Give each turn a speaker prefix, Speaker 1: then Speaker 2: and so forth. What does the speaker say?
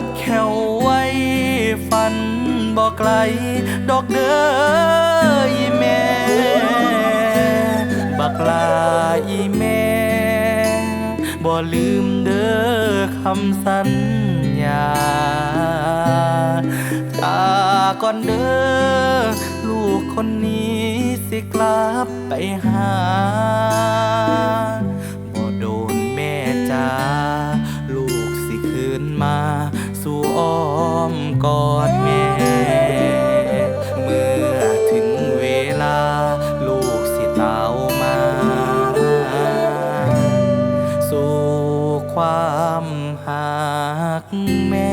Speaker 1: กแค่ไว้ฝันบอกไกล ดอกเด้ออีแม่บักลาอีแม่บ่ลืมเด้อคำสัญญาตาก่อนเด้อลูกคนนี้สิกลับไปหา อ้อมกอดแม่ เมื่อถึงเวลาลูกสิเต่ามา สู่ความหักแม่